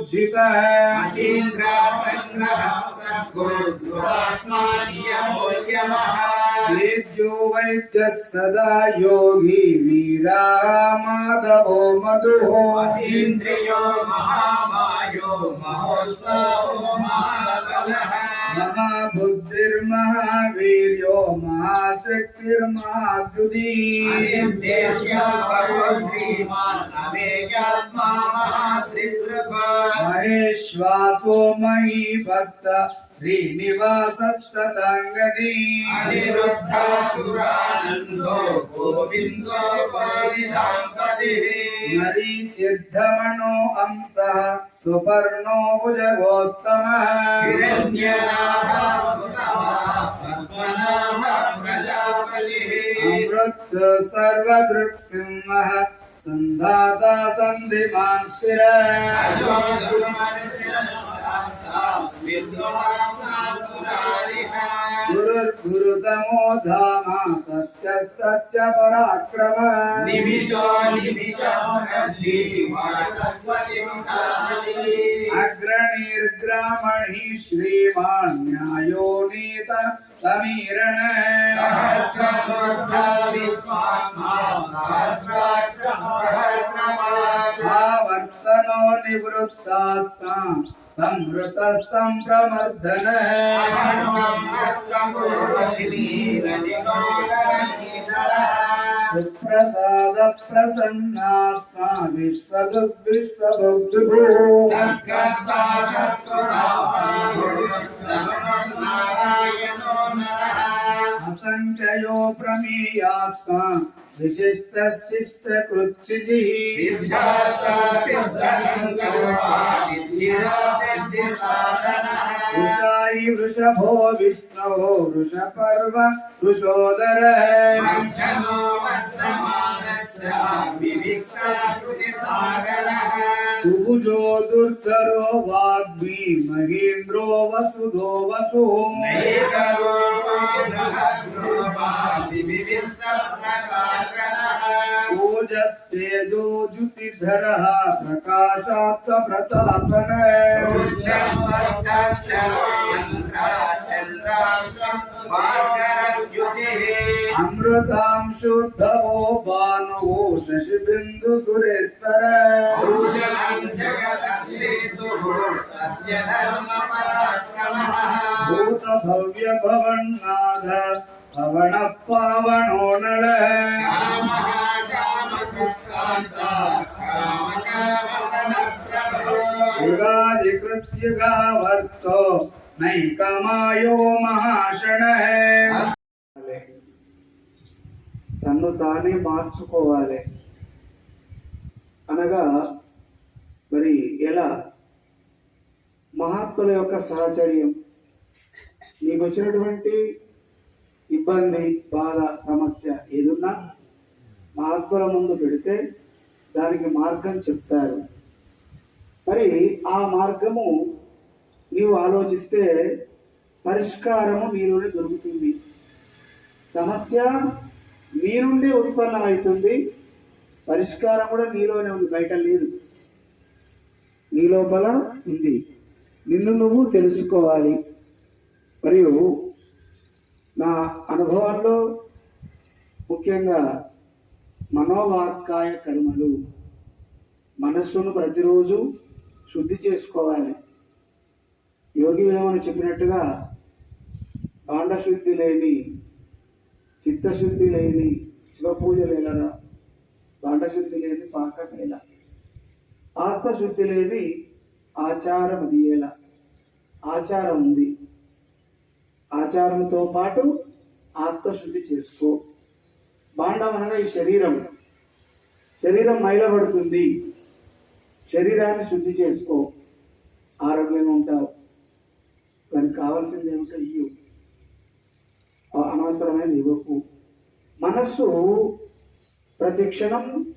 बुद्धित अतीन्द्र वैद्य सदा योगी वीरा माधवो मधुहो अतीन्द्रियो महामायो महोत्सवो महाबलः। महाबुद्धिर्महावीर्यो महाशक्तिर्महाद्युदी अनिर्देश्यो परो श्रीमान् अमेयात्मा महात्रिदृक् महेश्वासो महीभक्त श्रीनिवासस्तताङ्गदी శ్రీనివాసస్తదంగది అనిరుద్ధాసురానందో గోవిందో గోవిధాంపది మరీచిర్ధమణో అంశ సుపర్ణో భుజగోత్తమ. అమృత్ సర్వదృక్ సంధాత సంధిమాన్ స్థిర. गुरुर्गुरुतमोधामा सत्यस्तच्च पराक्रम निमिषो निमिषी अग्रणीर्ग्रामणी श्रीमान् न्यायो नीत समीरण सहस्रमूर्धा विश्वात्मा सहस्राक्ष सहस्रमावर्तनो निवृत्तात्मा संवृतः सम्प्रमर्दन सुप्रसाद प्रसन्नात्मा विश्वदुर्विश्वबुद्धुः असङ्ख्ययो प्रमेयात्मा विशिष्ट शिष्ट कृच्चिजिः वृषायि वृषभो विष्णो वृषपर्व वृषोदरः सुबुजो दुर्धरो वाग्मी महेन्द्रो वसुधो वसु ओजस्तेजो द्युतिधरः प्रकाशात् प्रतापन अमृतां शुद्धवो भानुः शशिबिन्दुसुरेश्वर। औषध भव्य भवन्नाथ पवन पावनो नळः कामः कामकृत्कान्ता कामकामप्रदप्रभो युगाधिकृत्युगावर्तो नैकमायो మహాషణः తన్ను తానే మార్చుకోవాలి అనగా మరి ఎలా? మహాత్ముల యొక్క సహచర్యం. నీకు వచ్చినటువంటి ఇబ్బంది బాధ సమస్య ఏదున్నా మహాత్ముల ముందు పెడితే దానికి మార్గం చెప్తారు. మరి ఆ మార్గము నీవు ఆలోచిస్తే పరిష్కారము నీలోనే దొరుకుతుంది. సమస్య మీ నుండే ఉత్పన్నమవుతుంది. పరిష్కారం కూడా నీలోనే ఉంది బయట లేదు. నీ లోపల ఉంది. నిన్ను నువ్వు తెలుసుకోవాలి. మరియు నా అనుభవాల్లో ముఖ్యంగా మనోవాక్కాయ కర్మలు మనస్సును ప్రతిరోజు శుద్ధి చేసుకోవాలి. యోగి వేమని చెప్పినట్టుగా కాండశుద్ధి లేని చిత్తశుద్ధి లేని శివపూజ లేలరా కాండశుద్ధి లేని పాక లేలా ఆత్మశుద్ధి లేని ఆచారం దియేల ఆచారం ఉంది. ఆచారంతో పాటు ఆత్మశుద్ధి చేసుకో. బాండం అనగా ఈ శరీరం. శరీరం మైలబడుతుంది. శరీరాన్ని శుద్ధి చేసుకో. ఆరోగ్యంగా ఉంటావు. దానికి కావాల్సింది ఏమిటో ఇయ్యు. ఆ అనవసరమైనది ఇవ్వకు. మనస్సు ప్రతి క్షణం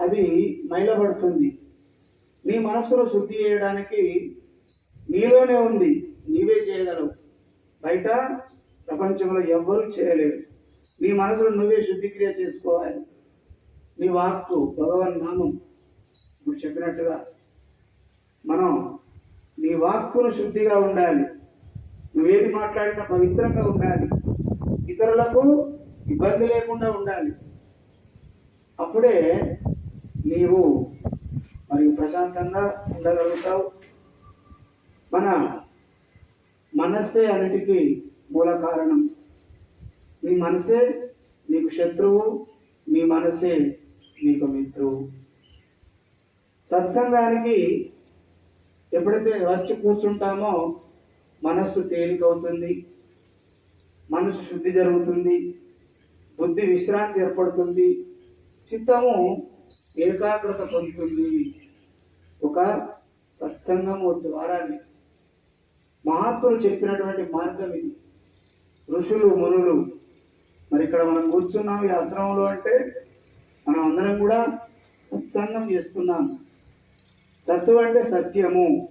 అది మైలబడుతుంది. నీ మనస్సును శుద్ధి చేయడానికి నీలోనే ఉంది. నీవే చేయగలవు. బయట ప్రపంచంలో ఎవ్వరూ చేయలేరు. నీ మనసులో నువ్వే శుద్ధిక్రియ చేసుకోవాలి. నీ వాక్కు భగవన్ నామం ఇప్పుడు చెప్పినట్టుగా మనం నీ వాక్కును శుద్ధిగా ఉండాలి. నువ్వేది మాట్లాడినా పవిత్రంగా ఉండాలి. ఇతరులకు ఇబ్బంది లేకుండా ఉండాలి. అప్పుడే నీవు మరియు ప్రశాంతంగా ఉండగలుగుతావు. మన మనస్సే అన్నిటికీ మూల కారణం. మీ మనసే నీకు శత్రువు మీ మనసే నీకు మిత్రువు. సత్సంగానికి ఎప్పుడైతే వచ్చి కూర్చుంటామో మనస్సు తేలికవుతుంది మనసు శుద్ధి జరుగుతుంది బుద్ధి విశ్రాంతి ఏర్పడుతుంది చిత్తము ఏకాగ్రత పొందుతుంది. ఒక సత్సంగము ద్వారాన్ని మహాత్ములు చెప్పినటువంటి మార్గం ఇది. ఋషులు మునులు. మరి ఇక్కడ మనం కూర్చున్నాం ఈ ఆశ్రమంలో అంటే మనం అందరం కూడా సత్సంగం చేస్తున్నాం. సత్తు అంటే సత్యము.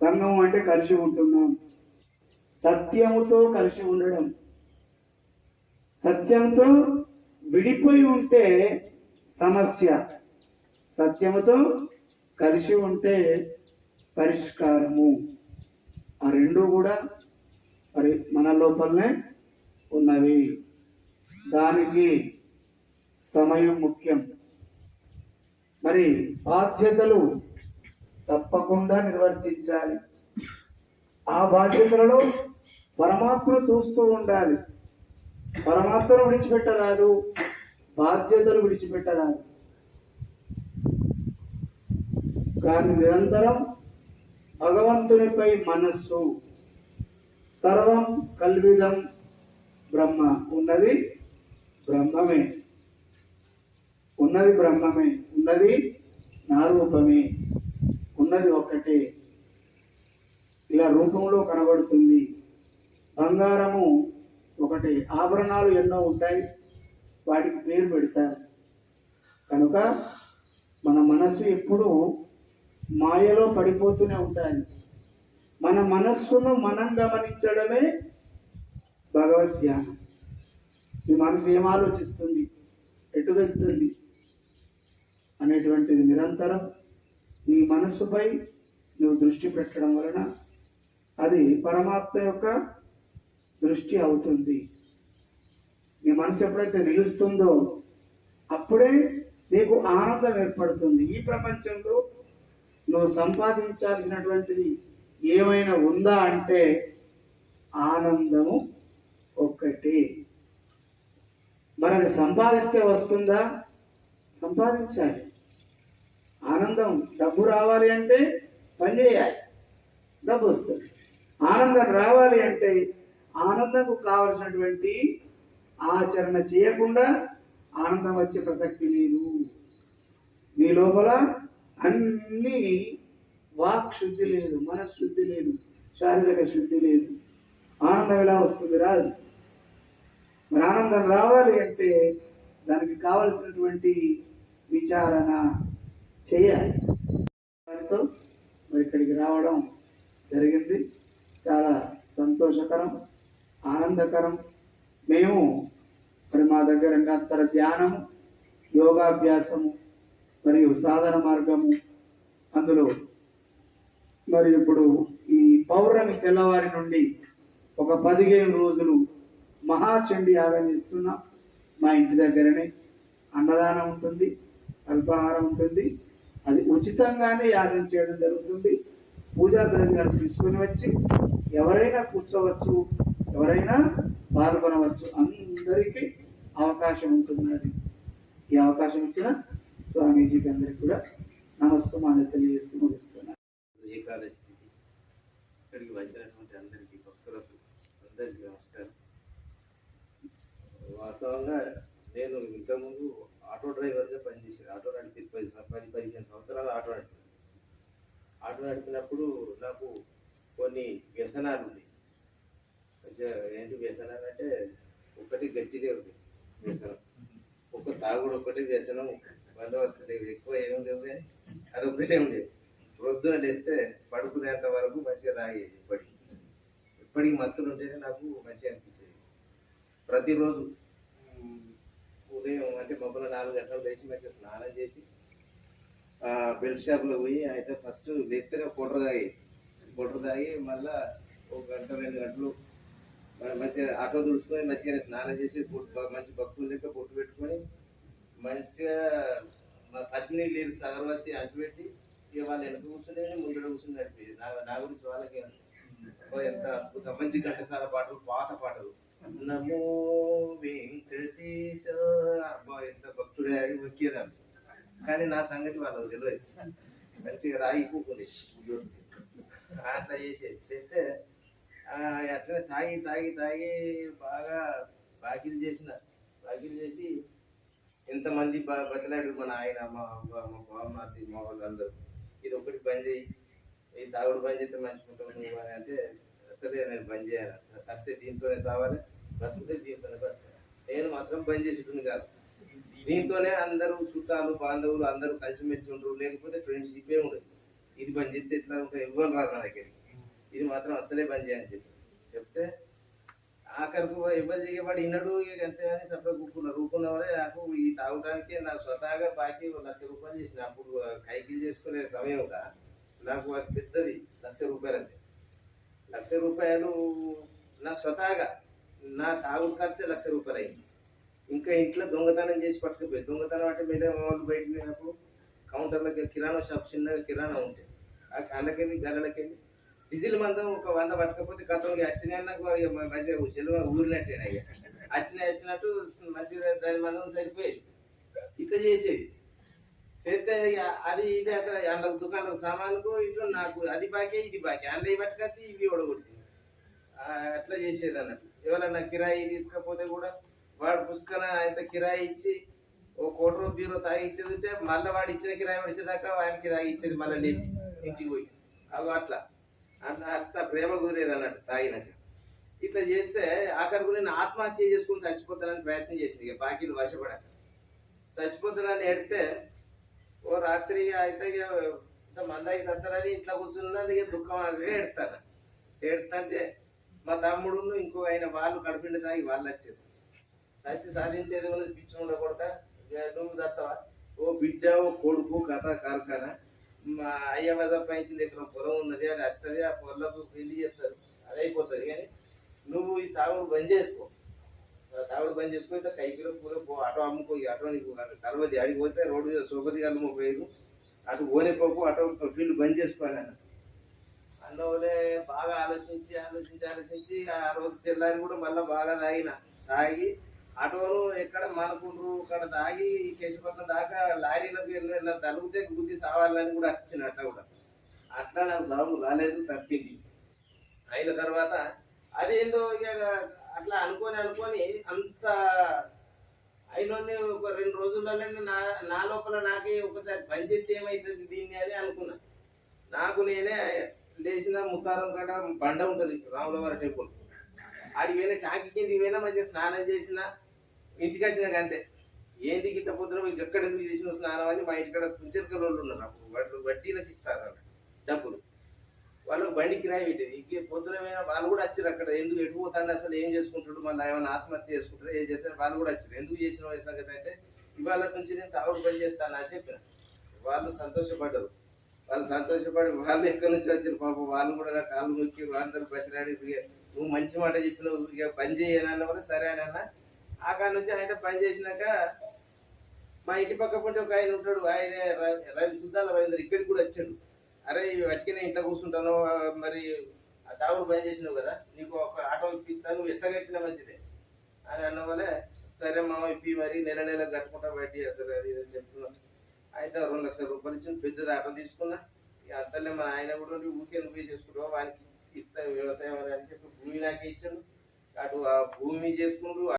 సంగము అంటే కలిసి ఉంటున్నాం. సత్యముతో కలిసి ఉండడం. సత్యంతో విడిపోయి ఉంటే సమస్య. సత్యముతో కలిసి ఉంటే పరిష్కారము. ఆ రెండు కూడా మరి మన లోపలనే ఉన్నవి. దానికి సమయం ముఖ్యం. మరి బాధ్యతలు తప్పకుండా నిర్వర్తించాలి. ఆ బాధ్యతలలో పరమాత్మను చూస్తూ ఉండాలి. పరమాత్మను విడిచిపెట్టరాదు. బాధ్యతలు విడిచిపెట్టరాదు. కానీ నిరంతరం భగవంతునిపై మనస్సు సర్వం కల్విదం బ్రహ్మ. ఉన్నది బ్రహ్మమే. ఉన్నది బ్రహ్మమే. ఉన్నది నా రూపమే ఉన్నది ఒక్కటే. ఇలా రూపంలో కనబడుతుంది. బంగారము ఒకటి. ఆభరణాలు ఎన్నో ఉంటాయి. వాటికి పేరు పెడతారు. కనుక మన మనస్సు ఎప్పుడూ మాయలో పడిపోతూనే ఉంటాయి మన మనస్సును మనం గమనించడమే భగవద్ ధ్యానం. నీ మనసు ఏం ఆలోచిస్తుంది? ఎటు వెళ్తుంది? అనేటువంటిది నిరంతరం నీ మనస్సుపై నువ్వు దృష్టి పెట్టడం వలన అది పరమాత్మ యొక్క దృష్టి అవుతుంది. నీ మనసు ఎప్పుడైతే నిలుస్తుందో అప్పుడే నీకు ఆనందం ఏర్పడుతుంది. ఈ ప్రపంచంలో నువ్వు సంపాదించాల్సినటువంటిది ఏమైనా ఉందా అంటే ఆనందము ఒక్కటి. మనది సంపాదిస్తే వస్తుందా? సంపాదించాలి. ఆనందం డబ్బు రావాలి అంటే పని చేయాలి. డబ్బు వస్తుంది. ఆనందం రావాలి అంటే ఆనందంకు కావలసినటువంటి ఆచరణ చేయకుండా ఆనందం వచ్చే ప్రసక్తి లేదు. నీ లోపల అన్ని వాక్ శుద్ధి లేదు మనశ్శుద్ధి లేదు శారీరక శుద్ధి లేదు. ఆనందం ఎలా వస్తుంది రాదు. మరి ఆనందం రావాలి అంటే దానికి కావలసినటువంటి విచారణ చేయాలి. వారితో మరి ఇక్కడికి రావడం జరిగింది. చాలా సంతోషకరం ఆనందకరం. మేము మరి మా దగ్గర నిరంతర ధ్యానము యోగాభ్యాసము మరియు సాధన మార్గము అందులో. మరి ఇప్పుడు ఈ పౌర్ణమి తెల్లవారి నుండి ఒక పదిహేను రోజులు మహాచండి యాగం చేస్తున్నాం. మా ఇంటి దగ్గరనే అన్నదానం ఉంటుంది అల్పాహారం ఉంటుంది. అది ఉచితంగానే యాగం చేయడం జరుగుతుంది. పూజా ద్రవ్యాలు తీసుకుని వచ్చి ఎవరైనా కూర్చోవచ్చు ఎవరైనా పాల్గొనవచ్చు. అందరికీ అవకాశం ఉంటుంది. అది ఈ అవకాశం ఇచ్చిన స్వామీజీకి అందరికి కూడా నమస్కారం తెలియజేస్తూ ముగిస్తున్నాను. ఏకాదశి ఇక్కడికి వచ్చినటువంటి అందరికీ భక్తులకు అందరికీ నమస్కారం. వాస్తవంగా నేను ఇంతకుముందు ఆటో డ్రైవర్గా పనిచేసాను ఆటో నడిపి పది పది పదిహేను సంవత్సరాలు ఆటో నడిపాను. ఆటో నడిపినప్పుడు నాకు కొన్ని వ్యసనాలు ఉన్నాయి. కొంచెం ఏంటి వ్యసనాలు అంటే ఒకటి గట్టిదే ఉంది వ్యసనం. ఒక తాగుడు ఒకటి వ్యసనం బందోబస్తు లేవు ఎక్కువ ఏమి లేవు కానీ అది ఒకటే ఉండేది ప్రొద్దున లేస్తే పడుకునేంత వరకు మంచిగా తాగేది ఇప్పటికి. ఇప్పటికి మత్తులు ఉంటేనే నాకు మంచిగా అనిపించేది. ప్రతిరోజు ఉదయం అంటే మొబైల్ నాలుగు గంటలు లేచి మంచిగా స్నానం చేసి బెల్ట్ షాప్లో పోయి అయితే ఫస్ట్ లేస్తేనే కొట్ర తాగి కొట్ర తాగి మళ్ళీ ఒక గంట రెండు గంటలు మంచిగా ఆటో తుడుచుకొని మంచిగా స్నానం చేసి మంచి భక్తులు లెక్క బొట్టు పెట్టుకొని మంచిగా మా పత్ని లేదు అగరబత్తి అంటిపెట్టి ఇక వాళ్ళు వెనక కూర్చునే ముందర కూర్చుని నడిపేది. నా నా గురించి వాళ్ళకి ఓ ఎంత అద్భుతం. మంచి ఘంటసాల పాటలు పాత పాటలు. నమో వెంకటేశ. అబ్బా ఎంత భక్తుడే అని మొక్కేదాన్ని కానీ నా సంగతి వాళ్ళకి తెలియదు. మంచిగా రాయి కూకుంది అట్లా చేసేది చేస్తే అట్లనే తాగి తాగి తాగి బాగా బాకీలు చేసిన బాకీలు చేసి ఎంతమంది బ- బతిలాడు మన ఆయన మా అవ్వ, మా బావమార్ది మా వాళ్ళందరూ. ఇది ఒకటి బంద్ చేయి. ఈ తాగుడు బంద్ చేస్తే మంచుకుంటావు నువ్వు అని అంటే అసలే నేను బంద్ చేయాలి? సత్తే దీంతోనే సావాలి. బతుకుతే దీంతోనే బతకాలి. నేను మాత్రం బంద్ చేసేటుంది కాదు. దీంతోనే అందరూ చుట్టాలు బాంధవులు అందరూ కలిసిమెలిసి ఉండరు. లేకపోతే ఫ్రెండ్షిప్ ఏ ఉండదు. ఇది బంద్ చేస్తే ఎట్లా ఉంటాయి ఎవ్వరు రాదు నా దగ్గరికి. ఇది మాత్రం అసలే బంద్ చేయని చెప్పి. చెప్తే ఆఖరికి ఇబ్బంది చేయబడి ఇన్నడు ఇక అంతే అని సభ్య కూకున్నారు కూకున్న నాకు ఈ తాగడానికి నాకు స్వతహాగా బాకీ లక్ష రూపాయలు చేసిన అప్పుడు కైకిల్ చేసుకునే సమయంగా నాకు అది పెద్దది లక్ష రూపాయలు అంటే. లక్ష రూపాయలు నా స్వతహాగా నా తాగుడు ఖర్చే లక్ష రూపాయలు అయింది. ఇంకా ఇంట్లో దొంగతనం చేసి పట్టుకుపోయి దొంగతనం అంటే మీడియా వాళ్ళు బయటకు వెళ్ళినప్పుడు కౌంటర్లకి కిరాణా షాప్ చిన్నగా కిరాణా ఉంటాయి ఆ కాళ్ళకెళ్ళి గల్లలకెళ్ళి డీజిల్ మందం ఒక వంద పట్టకపోతే గతంలో వచ్చినాయి నాకు ఇక మంచిగా సెలవు ఊరినట్టేనా ఇక వచ్చినాయి వచ్చినట్టు మంచిగా దాని మందం సరిపోయేది. ఇట్లా చేసేది. చేస్తే ఇక అది ఇది అట్లా అందులో దుకాణంలో సామాన్లకు ఇట్లా నాకు అది బాకే ఇది బాకే. అందులో పట్టుకొచ్చి ఇవి ఓడగొట్టింది అట్లా చేసేది అన్నట్టు. ఎవరన్నా కిరాయి తీసుకపోతే కూడా వాడు పుష్కన ఇంత కిరాయి ఇచ్చి ఓ కోటి రూపాయలు బీరో ఉంటే మళ్ళీ వాడు ఇచ్చిన కిరాయి పడిచేదాకా ఆయనకి తాగిచ్చేది మళ్ళీ లేపి ఇంటికి పోయి. అవి అట్లా. అంత అంత ప్రేమ కుదిరేది అన్నట్టు తాగినాక. ఇట్లా చేస్తే ఆఖరికి నేను ఆత్మహత్య చేసుకుని చచ్చిపోతానని ప్రయత్నం చేసింది. ఇక బాకీలు వశపడక. చచ్చిపోతానని ఎడితే ఓ రాత్రి అయితే ఇక ఇంత మందాయి సత్తారని ఇట్లా కూర్చున్నాను ఇక దుఃఖం ఎడతాను ఎడతంటే మా తమ్ముడు ఇంకో ఆయన వాళ్ళు కడుపుండి తాగి వాళ్ళు వచ్చారు. సచ్చి సాధించేది పిచ్చి ఉండకూడదా? నువ్వు చస్తావా ఓ బిడ్డ ఓ కొడుకు కథ కార్ఖాన. మా అయ్యవ సంపాదించిన ఎకరం పొలం ఉన్నది అది వస్తుంది ఆ పొలకు పెళ్ళి చేస్తారు. అది అయిపోతుంది. కానీ నువ్వు ఈ తాగుడు బంద్ చేసుకో. తాగుడు బంద్ చేసుకో అయితే కైకిలో పూల పో ఆటో అమ్ముకో ఈ ఆటో నీకు కలవది అడిగి పోతే రోడ్డు మీద సోకది కలము పోయేది అటు పోనేపోకు ఆటో ఫీల్డ్ బంద్ చేసుకోవాలి అన్న అందువల్లే బాగా ఆలోచించి ఆలోచించి ఆలోచించి ఆ రోజు తెల్లారి కూడా మళ్ళీ బాగా తాగిన. తాగి ఆటోను ఎక్కడ మానుకుండ్రు? అక్కడ తాగి కేశపట్నం దాకా లారీలకు ఎన్నో తలుగుతే గుద్ది సావాలని కూడా వచ్చింది అట్లా కూడా. అట్లా నాకు సాగు రాలేదు తప్పింది. అయిన తర్వాత అదేందో ఇక అట్లా అనుకొని అనుకొని అంత అయినోని ఒక రెండు రోజులలో నా నా లోపల నాకే ఒకసారి పని చేస్తే ఏమవుతుంది దీన్ని అని అనుకున్నా. నాకు నేనే లేచిన ముత్తారం కాడ బండ ఉంటుంది రాములవారి టెంపుల్. ఆడికి పోయినా ట్యాంక్ కిందికి పోయినా మంచిగా స్నానం చేసినా ఇంటికి వచ్చినాక అంతే ఏంటి గీత పొద్దున పోయి ఎక్కడ ఎందుకు చేసిన స్నానం అని మా ఇంటికాడ కుంచెరకల రోడ్లు ఉన్నారు అప్పుడు వాళ్ళు వడ్డీలకు ఇస్తారు డబ్బులు. వాళ్ళకి బండి కిరాయి పెట్టేది. ఇక పొద్దున వాళ్ళు కూడా వచ్చారు అక్కడ. ఎందుకు ఎటు పోతాండి అసలు? ఏం చేసుకుంటాడు మళ్ళీ ఏమైనా ఆత్మహత్య చేసుకుంటారు? ఏం చేస్తారు? వాళ్ళు కూడా వచ్చారు ఎందుకు చేసిన సంగతి అంటే ఇవాళ నుంచి నేను తాగుడు పని చేస్తాను అని చెప్పిన. వాళ్ళు సంతోషపడ్డారు. వాళ్ళు సంతోషపడి వాళ్ళు ఎక్కడి నుంచి వచ్చారు పాపం వాళ్ళు కూడా నాకు కాళ్ళు మొక్కి వాళ్ళందరూ బతిరాడి నువ్వు మంచి మాట చెప్పినావు. ఇక పని చేయనన్న వల్ల సరే అని అన్నా కాడ నుంచి ఆయన పని చేసినాక మా ఇంటి పక్క పొంటి ఒక ఆయన ఉంటాడు ఆయన రవి- రవి సుద్దాల రవీంద్ర ఇక్కడికి కూడా వచ్చాడు. అరే ఇవి నేను ఇంట్లో కూర్చుంటాను మరి ఆ తాగుడు పని చేసినావు కదా నీకు ఒక ఆటో ఇప్పిస్తాను నువ్వు ఎట్లా కట్టినా మంచిదే. అని అన్న వల్ల సరే మామ ఇప్పి మరి నెల నెల కట్టుకుంటా బయట అసలు అది ఇది చెప్తున్నా. అయితే రెండు లక్షల రూపాయలు ఇచ్చిన పెద్దది ఆటో తీసుకున్నా. ఇక అంతలే మన ఆయన కూడా ఉండి ఊరికే నువ్వే చేసుకుంటావు వానికి ఇస్తా వ్యవసాయం అని చెప్పి భూమి నాకే ఇచ్చాడు. అటు ఆ భూమి చేసుకుంటూ